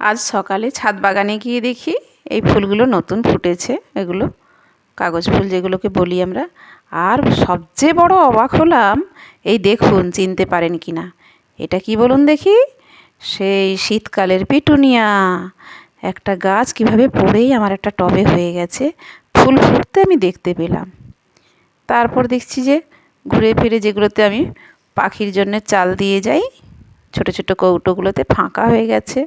আজ সকালে ছাদ বাগানে গিয়ে দেখি এই ফুলগুলো নতুন ফুটেছে। এগুলো কাগজ ফুল যেগুলোকে বলি আমরা। আর সবচেয়ে বড় অবাক হলাম, এই দেখুন চিনতে পারেন কি না এটা কি বলুন দেখি? সেই শীতকালের পিটুনিয়া। একটা গাছ কীভাবে পড়েই আমার একটা টবে হয়ে গেছে। ফুল ফুটতে আমি দেখতে পেলাম। তারপর দেখছি যে ঘুরে ফিরে যেগুলোতে আমি পাখির জন্য চাল দিয়ে যাই, ছোট ছোট কৌটোগুলোতে ফাঁকা হয়ে গেছে।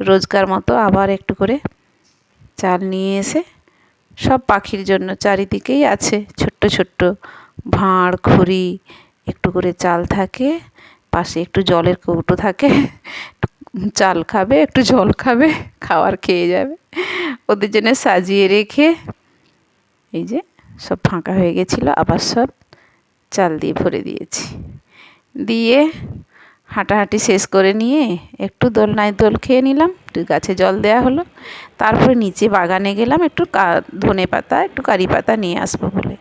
রোজকার মতো আবার একটু করে চাল নিয়ে এসে সব পাখির জন্য চারিদিকেই আছে ছোট্ট ছোট্ট ভাঁড়, খড়ি, একটু করে চাল থাকে, পাশে একটু জলের কৌটো থাকে, চাল খাবে, একটু জল খাবে খাবার খেয়ে যাবে। ওদের জন্য সাজিয়ে রেখে এই যে সব ফাঁকা হয়ে গেছিল, আবার সব চাল দিয়ে ভরে দিয়েছি। দিয়ে হাঁটাহাঁটি শেষ করে নিয়ে একটু দোলনায় দোল খেয়ে নিলাম, একটু গাছে জল দেওয়া হলো। তারপরে নিচে বাগানে গেলাম, একটু ধনে পাতা, একটু কারি পাতা নিয়ে আসব বলে।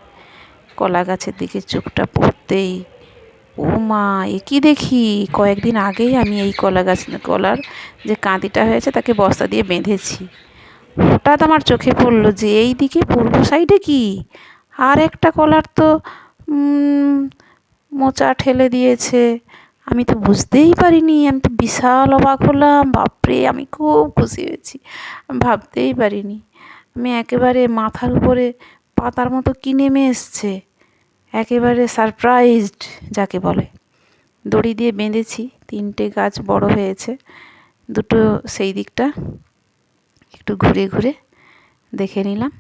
কলা গাছের দিকে চোখটা পড়তেই, ও মা, এ কী দেখি? কয়েকদিন আগেই আমি এই কলা গাছ, কলার যে কাঁদিটা হয়েছে তাকে বস্তা দিয়ে বেঁধেছি। হঠাৎ আমার চোখে পড়ল যে এই দিকে পূর্ব সাইডে কি? আর একটা কলার তো মোচা ঠেলে দিয়েছে। আমি তো বুঝতেই পারিনি, আমি তো বিশাল অবাক হলাম, বাপরে, আমি খুব খুশি হয়েছি। ভাবতেই পারিনি। আমি একেবারে মাথার উপরে পাতার মতো কী নেমে এসছে? একেবারে সারপ্রাইজড যাকে বলে। দড়ি দিয়ে বেঁধেছি, তিনটে গাছ বড় হয়েছে, দুটো সেই দিকটা। একটু ঘুরে ঘুরে দেখে নিলাম।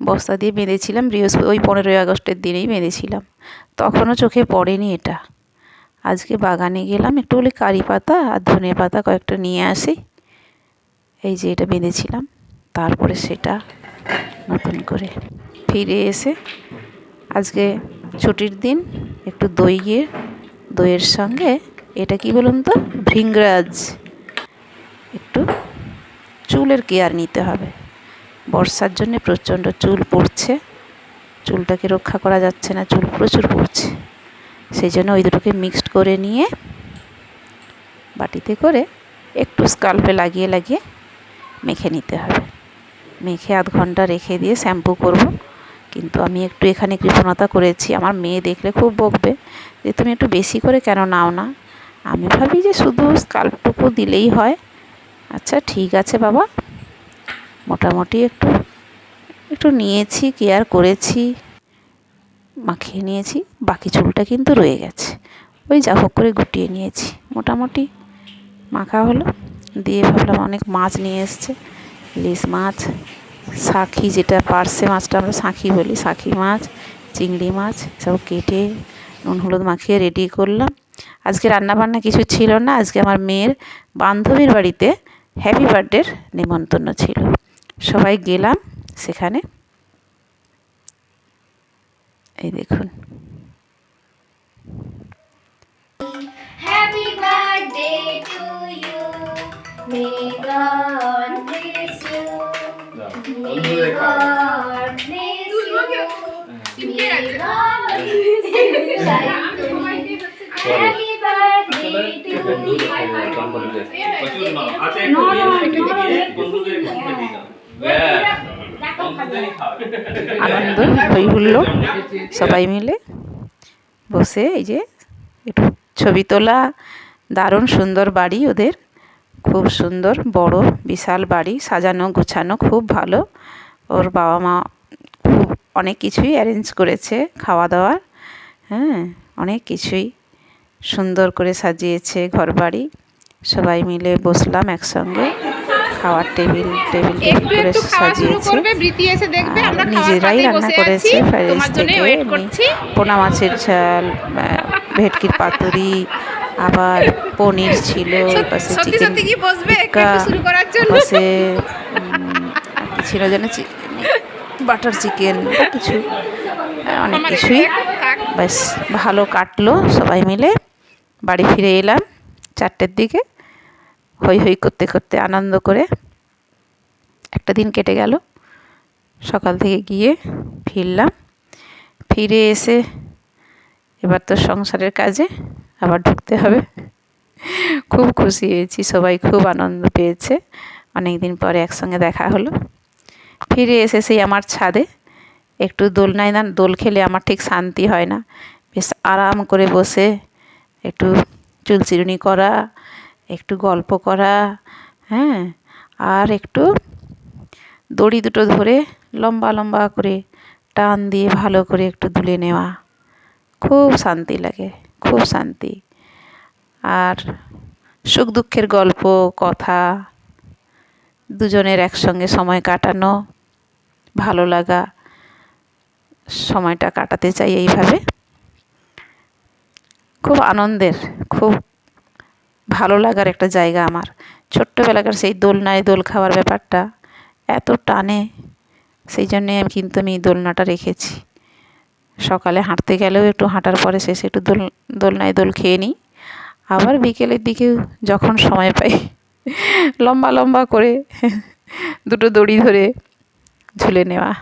বস্তা দিয়ে বেঁধেছিলাম বৃহস্পতি ওই পনেরোই আগস্টের দিনেই বেঁধেছিলাম। তখনও চোখে পড়েনি এটা। আজকে বাগানে গেলাম, একটু বলে কারি পাতা আর ধনে পাতা কয়েকটা নিয়ে আসি। এই যে এটা বেঁধেছিলাম, তারপরে সেটা নতুন করে ফিরে এসে আজকে ছুটির দিন একটু দই গিয়ে, দইয়ের সঙ্গে এটা কি বলুন তো, ভৃঙ্গরাজ। একটু চুলের কেয়ার নিতে হবে। বর্ষার জন্য প্রচণ্ড চুল পড়ছে, চুলটাকে রক্ষা করা যাচ্ছে না, চুল প্রচুর পড়ছে। সেই জন্য ওই দুটোকে মিক্সড করে নিয়ে বাটিতে করে একটু স্কাল্পে লাগিয়ে লাগিয়ে মেখে নিতে হবে। মেখে আধ ঘণ্টা রেখে দিয়ে শ্যাম্পু করব। কিন্তু আমি একটু এখানে কৃপণতা করেছি। আমার মেয়ে দেখলে খুব বকবে যে, তুমি একটু বেশি করে কেন নাও না? আমি ভাবি যে, শুধু স্কাল্পটুকু দিলেই হয়। আচ্ছা ঠিক আছে বাবা। মোটামুটি একটু একটু নিয়েছি কেয়ার করেছি। মাখিয়ে নিয়েছি, বাকি চুলটা কিন্তু রয়ে গেছে। ওই যা হোক করে গুটিয়ে নিয়েছি। মোটামুটি মাখা হলো। দিয়ে ভাবলাম অনেক মাছ নিয়ে এসছে। ইলিশ মাছ, শাঁখি যেটা পার্সে মাছটা আমরা শাঁখি বলি, শাঁখি মাছ, চিংড়ি মাছ সব কেটে নুন হলুদ মাখিয়ে রেডি করলাম। আজকে রান্নাবান্না কিছু ছিল না, আজকে আমার মেয়ের বান্ধবীর বাড়িতে হ্যাপি বার্থডের নিমন্ত্রণ ছিল। সবাই গেলাম সেখানে। এই দেখুন Happy birthday to you. May God bless you. May God bless you. May God bless you. Happy birthday to you. আনন্দ হই হুল্লো সবাই মিলে বসে, এই যে একটু ছবি তোলা, দারুণ সুন্দর বাড়ি ওদের, খুব সুন্দর, বড়, বিশাল বাড়ি, সাজানো, গোছানো, খুব ভালো। ওর বাবা মা খুব, অনেক কিছুই অ্যারেঞ্জ করেছে খাওয়া দাওয়ার হ্যাঁ অনেক কিছুই সুন্দর করে সাজিয়েছে ঘর বাড়ি সবাই মিলে বসলাম একসঙ্গে। খাওয়ার টেবিল টেবিল টেবিল করে সাজিয়েছে। বৃতি এসে দেখবে আমরা নিজেরাই রান্না করেছে ফ্রাইড থেকে পোনা মাছের ঝাল ভেটকির পাতুরি আবার পনির ছিল পাশে চিকেন টিক্কা পাশে ছিল যেন বাটার চিকেন কিছু। অনেক কিছুই। বেশ ভালো কাটলো সবাই মিলে। বাড়ি ফিরে এলাম চারটের দিকে। হই হই করতে করতে আনন্দ করে একটা দিন কেটে গেল। সকাল থেকে গিয়ে ফিরলাম। ফিরে এসে এবার তো সংসারের কাজে আবার ঢুকতে হবে। খুব খুশি হয়েছি, সবাই খুব আনন্দ পেয়েছে। অনেক দিন পরে একসঙ্গে দেখা হলো। ফিরে এসে সেই আমার ছাদে একটু দোলনায় না, দোল খেলে আমার ঠিক শান্তি হয় না। বেশ আরাম করে বসে একটু চুলচিরুনি করা একটু গল্প করা হ্যাঁ আর একটু দড়ি দুটো ধরে লম্বা লম্বা করে টান দিয়ে ভালো করে একটু দুলে নেওয়া। খুব শান্তি লাগে, খুব শান্তি। আর সুখ দুঃখের গল্প, কথা, দুজনের একসঙ্গে সময় কাটানো, ভালো লাগা, সময়টা কাটাতে চাই এইভাবে। খুব আনন্দের, খুব ভালো লাগার একটা জায়গা আমার। ছোট্টবেলাকার সেই দোলনায় দোল খাওয়ার ব্যাপারটা এত টানে, সেই জন্যে আমি কিন্তু আমি দোলনাটা রেখেছি। সকালে হাঁটতে গেলেও একটু হাঁটার পরে শেষে একটু দোল, দোলনায় দোল খেয়ে নিই। আবার বিকেলের দিকেও যখন সময় পাই, লম্বা লম্বা করে দুটো দড়ি ধরে ঝুলে নেওয়া।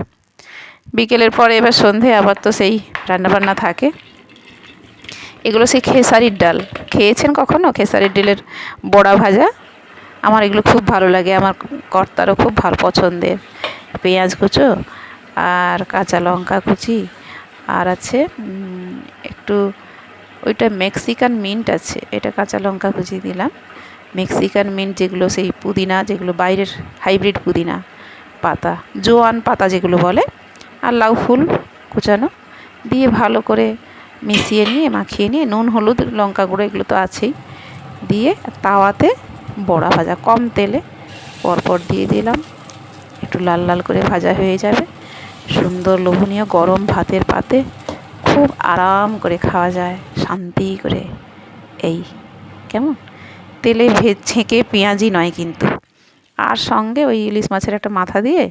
বিকেলের পরে এবার সন্ধে, আবার তো সেই রান্নাবান্না থাকে। এগুলো সেই খেসারির ডাল। খেয়েছেন কখনো? খেসারির ডালের বড়া ভাজা? আমার এগুলো খুব ভালো লাগে, আমার কর্তারও খুব ভালো পছন্দের। পেঁয়াজ কুচো আর কাঁচা লঙ্কা কুচি আর আছে একটু ওইটা মেক্সিকান মিন্ট আছে, এটা কাঁচা লঙ্কা কুচি দিলাম। মেক্সিকান মিন্ট যেগুলো সেই পুদিনা, যেগুলো বাইরের হাইব্রিড পুদিনা পাতা, জোয়ান পাতা যেগুলো বলে, আর লাউ ফুল কুচানো, দিয়ে ভালো করে মিশিয়ে নিয়ে, মাখিয়ে নিয়ে, নুন, হলুদ, লঙ্কা গুঁড়ো, এগুলো তো আছেই, দিয়ে তাওয়াতে বড়া ভাজা, কম তেলে পরপর দিয়ে দিলাম। একটু লাল লাল করে ভাজা হয়ে যাবে। সুন্দর লোভনীয় গরম ভাতের পাতে খুব আরাম করে খাওয়া যায়, শান্তি করে। এই, কেমন? তেলে ভে ছেঁকে পেঁয়াজি নয় কিন্তু। আর সঙ্গে ওই ইলিশ মাছের একটা মাথা দিয়ে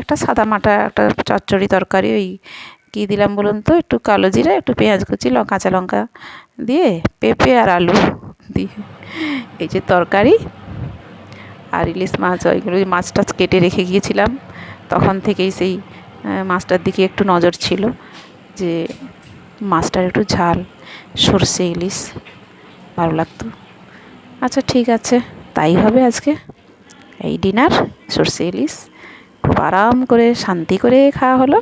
একটা সাদা মাটা, একটা চচ্চড়ি তরকারি, ওই কী দিলাম বলুন তো? একটু কালো জিরা, একটু পেঁয়াজ কুচি কাঁচা লঙ্কা দিয়ে পেঁপে আর আলু দিয়ে। এই যে তরকারি আর ইলিশ মাছ ওইগুলো ওই মাছ টাছ কেটে রেখে গিয়েছিলাম। তখন থেকেই সেই মাছটার দিকে একটু নজর ছিল যে মাছটার একটু ঝাল, সর্ষে, ইলিশ ভালো লাগতো। আচ্ছা ঠিক আছে, তাই হবে আজকে। এই ডিনার, সর্ষে, ইলিশ। খুব আরাম করে, শান্তি করে খাওয়া হলো।